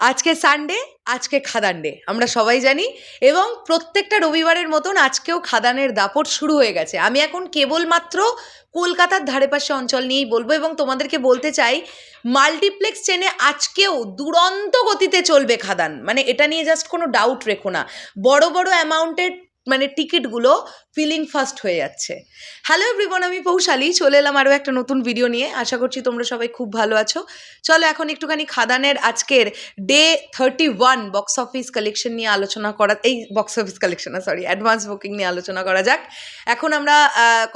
আজকে সানডে আজকে খাদান ডে আমরা সবাই জানি। এবং প্রত্যেকটা রবিবারের মতন আজকেও খাদানের দাপট শুরু হয়ে গেছে। আমি এখন কেবলমাত্র কলকাতার ধারে পাশে অঞ্চল নিয়েই বলব এবং তোমাদেরকে বলতে চাই মাল্টিপ্লেক্স চেনে আজকেও দুরন্ত গতিতে চলবে খাদান। মানে এটা নিয়ে জাস্ট কোনো ডাউট রেখো না। বড় বড় অ্যামাউন্টের মানে টিকিটগুলো ফিলিং ফাস্ট হয়ে যাচ্ছে। হ্যালো এভরিবন আমি পৌশালি। চলে এলাম আরও একটা নতুন ভিডিও নিয়ে। আশা করছি তোমরা সবাই খুব ভালো আছো। চলো এখন একটুখানি খাদানের আজকের day thirty one box office collection নিয়ে আলোচনা করা এই box office collection sorry advance booking নিয়ে আলোচনা করা যাক। এখন আমরা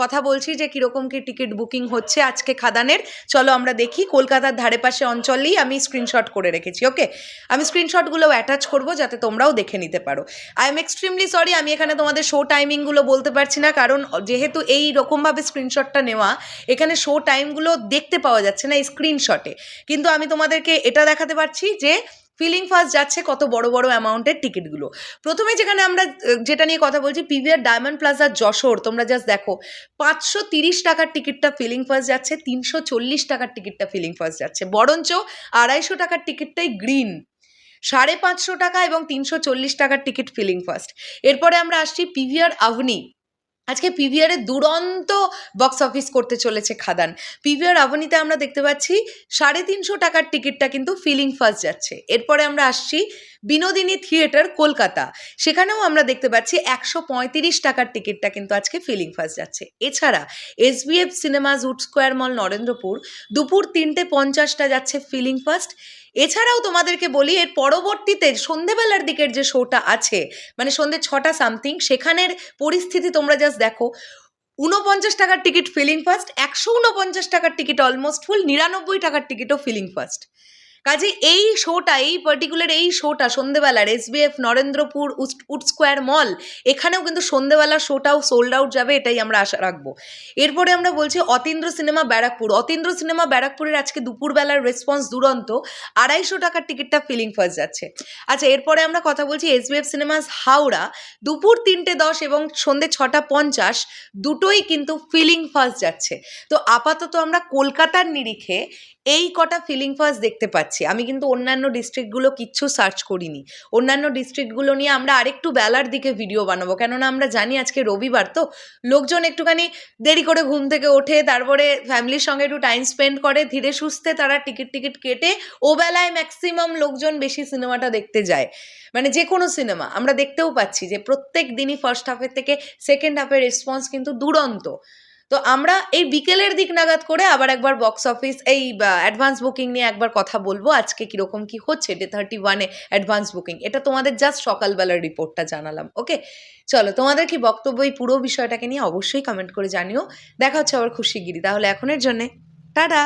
কথা বলছি যে কীরকম কী টিকিট বুকিং হচ্ছে আজকে খাদানের। চলো আমরা দেখি কলকাতার ধারে পাশে অঞ্চলেই আমি স্ক্রিনশট করে রেখেছি ওকে আমি স্ক্রিনশটগুলো অ্যাটাচ করব যাতে তোমরাও দেখে নিতে পারো। আই এম এক্সট্রিমলি সরি আমি এখানে তোমাদের শো টাইমিংগুলো বলতে পারছি না, কারণ যেহেতু এই রকমভাবে স্ক্রিনশটটা নেওয়া, এখানে শো টাইমগুলো দেখতে পাওয়া যাচ্ছে না এই স্ক্রিনশটে কিন্তু আমি তোমাদেরকে এটা দেখাতে পারছি যে ফিলিং ফাস্ট যাচ্ছে কত বড় বড় অ্যামাউন্টের টিকিটগুলো প্রথমে যেখানে আমরা, যেটা নিয়ে কথা বলছি পিভিআর ডায়মন্ড প্লাজা যশোর, তোমরা জাস্ট দেখো, পাঁচশো তিরিশ টাকার টিকিটটা ফিলিং ফাস্ট যাচ্ছে, তিনশো চল্লিশ টাকার টিকিটটা ফিলিং ফাস্ট যাচ্ছে। বরঞ্চ আড়াইশো টাকার টিকিটটাই গ্রিন সাড়ে পাঁচশো টাকা এবং তিনশো চল্লিশ টাকার টিকিট ফিলিং ফার্স্ট এরপরে আমরা আসছি পিভিআর আভনি আজকে পিভিআরে দুরন্ত বক্স অফিস করতে চলেছে খাদান। পিভিআর আভনিতে আমরা দেখতে পাচ্ছি সাড়ে তিনশো টাকার টিকিটটা কিন্তু ফিলিং ফার্স্ট যাচ্ছে। এরপরে আমরা আসছি বিনোদিনী থিয়েটার কলকাতা। সেখানেও আমরা দেখতে পাচ্ছি একশো পঁয়ত্রিশ টাকার টিকিটটা কিন্তু আজকে ফিলিং ফার্স্ট যাচ্ছে। এছাড়া SVF cinemas Wood Square mall Narendrapur দুপুর তিনটে পঞ্চাশটা যাচ্ছে ফিলিং ফার্স্ট এছাড়াও তোমাদেরকে বলি, এর পরবর্তীতে সন্ধেবেলার দিকের যে শোটা আছে মানে সন্ধে ছটা সামথিং সেখানের পরিস্থিতি তোমরা জাস্ট দেখো। উনপঞ্চাশ টাকার টিকিট ফিলিং ফার্স্ট একশো উনপঞ্চাশ টাকার টিকিট অলমোস্ট ফুল নিরানব্বই টাকার টিকিটও ফিলিং ফার্স্ট কাজে এই শোটা, এই পার্টিকুলার এই শোটা সন্ধেবেলার SVF Narendrapur Wood Square mall, এখানেও কিন্তু সন্ধেবেলার শোটাও সোল্ড আউট যাবে, এটাই আমরা আশা রাখব। এরপরে আমরা বলছি অতীন্দ্র সিনেমা ব্যারাকপুর। অতীন্দ্র সিনেমা ব্যারাকপুরের আজকে দুপুরবেলার রেসপন্স দুরন্ত, আড়াইশো টাকার টিকিটটা ফিলিং ফার্স্ট যাচ্ছে। আচ্ছা এরপরে আমরা কথা বলছি এসবিএফ সিনেমাস হাওড়া। দুপুর তিনটে দশ এবং সন্ধে ছটা পঞ্চাশ দুটোই কিন্তু ফিলিং ফার্স্ট যাচ্ছে। তো আপাতত আমরা কলকাতার নিরিখে এই কটা ফিলিং ফার্স্ট দেখতে পাচ্ছি। আমি কিন্তু অন্যান্য ডিস্ট্রিক্টগুলো কিচ্ছু সার্চ করিনি। অন্যান্য ডিস্ট্রিক্টগুলো নিয়ে আমরা আরেকটু বেলার দিকে ভিডিও বানাবো। কেননা আমরা জানি আজকে রবিবার, তো লোকজন একটুখানি দেরি করে ঘুম থেকে ওঠে, তারপরে ফ্যামিলির সঙ্গে একটু টাইম স্পেন্ড করে, ধীরে সুস্থে তারা টিকিট টিকিট কেটে ও বেলায় ম্যাক্সিমাম লোকজন বেশি সিনেমাটা দেখতে যায়। মানে যে কোনো সিনেমা আমরা দেখতেও পাচ্ছি যে প্রত্যেক দিনই ফার্স্ট হাফের থেকে সেকেন্ড হাফের রেসপন্স কিন্তু দুরন্ত। তো আমরা এই বিকেলের দিক নাগাদ করে আবার একবার বক্স অফিস এই অ্যাডভান্স বুকিং নিয়ে একবার কথা বলব। আজকে কীরকম কি হচ্ছে? ডে থার্টি ওয়ানে অ্যাডভান্স বুকিং এটা তোমাদের জাস্ট সকালবেলার রিপোর্টটা জানালাম ওকে চলো, তোমাদের কি বক্তব্য এই পুরো বিষয়টাকে নিয়ে অবশ্যই কমেন্ট করে জানিও। দেখা হচ্ছে আবার খুশিগিরি। তাহলে এখনের জন্যে, টাটা!